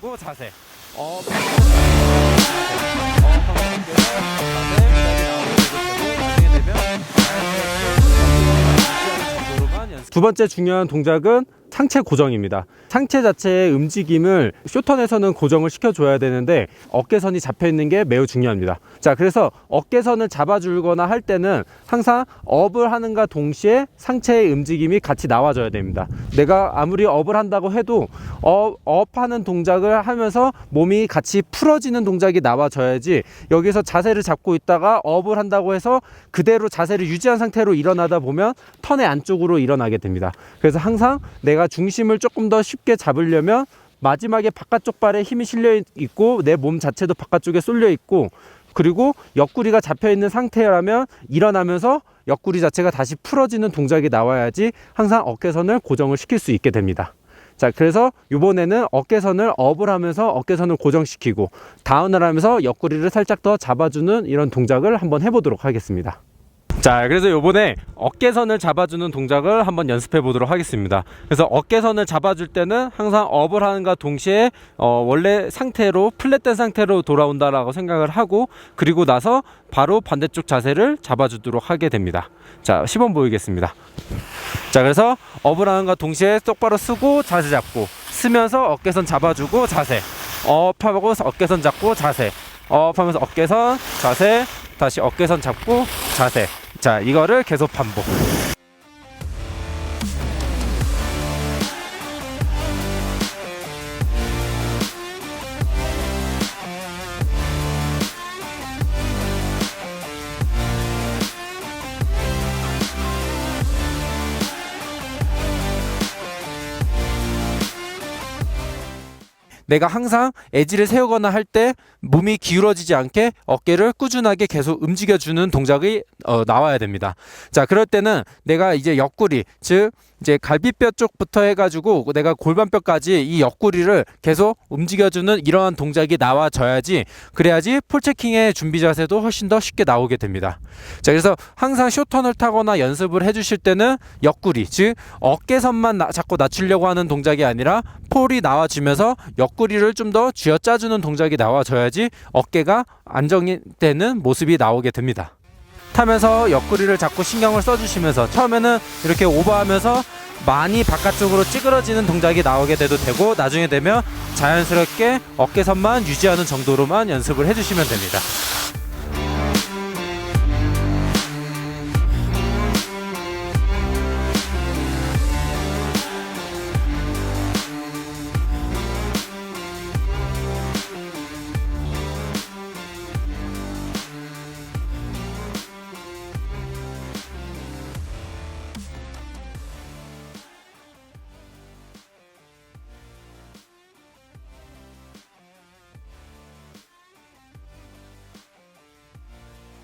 고 자세. 어, 두 번째 중요한 동작은 상체 고정입니다. 상체 자체의 움직임을 쇼턴에서는 고정을 시켜줘야 되는데 어깨선이 잡혀 있는 게 매우 중요합니다. 자, 그래서 어깨선을 잡아주거나 할 때는 항상 업을 하는가 동시에 상체의 움직임이 같이 나와줘야 됩니다. 내가 아무리 업을 한다고 해도 업, 업하는 동작을 하면서 몸이 같이 풀어지는 동작이 나와줘야지 여기서 자세를 잡고 있다가 업을 한다고 해서 그대로 자세를 유지한 상태로 일어나다 보면 턴의 안쪽으로 일어나게 됩니다. 그래서 항상 내가 중심을 조금 더 쉽게 잡으려면 마지막에 바깥쪽 발에 힘이 실려 있고 내 몸 자체도 바깥쪽에 쏠려 있고 그리고 옆구리가 잡혀 있는 상태라면 일어나면서 옆구리 자체가 다시 풀어지는 동작이 나와야지 항상 어깨선을 고정을 시킬 수 있게 됩니다. 자, 그래서 이번에는 어깨선을 업을 하면서 어깨선을 고정시키고 다운을 하면서 옆구리를 살짝 더 잡아주는 이런 동작을 한번 해보도록 하겠습니다. 자, 그래서 요번에 어깨선을 잡아주는 동작을 한번 연습해 보도록 하겠습니다. 그래서 어깨선을 잡아줄 때는 항상 업을 하는가 동시에 어, 원래 상태로 플랫된 상태로 돌아온다라고 생각을 하고 그리고 나서 바로 반대쪽 자세를 잡아주도록 하게 됩니다. 자, 시범 보이겠습니다. 자, 그래서 업을 하는가 동시에 똑바로 쓰고 자세 잡고 쓰면서 어깨선 잡아주고 자세 업하고 어깨선 잡고 자세 업하면서 어깨선 자세 다시 어깨선 잡고 자세 자 이거를 계속 반복 내가 항상 에지를 세우거나 할 때 몸이 기울어지지 않게 어깨를 꾸준하게 계속 움직여주는 동작이 어, 나와야 됩니다. 자, 그럴 때는 내가 이제 옆구리, 즉 이제 갈비뼈 쪽부터 해가지고 내가 골반뼈까지 이 옆구리를 계속 움직여주는 이러한 동작이 나와져야지 그래야지 폴체킹의 준비 자세도 훨씬 더 쉽게 나오게 됩니다. 자, 그래서 항상 쇼턴을 타거나 연습을 해주실 때는 옆구리, 즉 어깨선만 나- 자꾸 낮추려고 하는 동작이 아니라 폴이 나와주면서 옆구리를 좀 더 쥐어짜주는 동작이 나와줘야지 어깨가 안정이 되는 모습이 나오게 됩니다. 타면서 옆구리를 자꾸 신경을 써주시면서 처음에는 이렇게 오버하면서 많이 바깥쪽으로 찌그러지는 동작이 나오게 돼도 되고 나중에 되면 자연스럽게 어깨선만 유지하는 정도로만 연습을 해주시면 됩니다.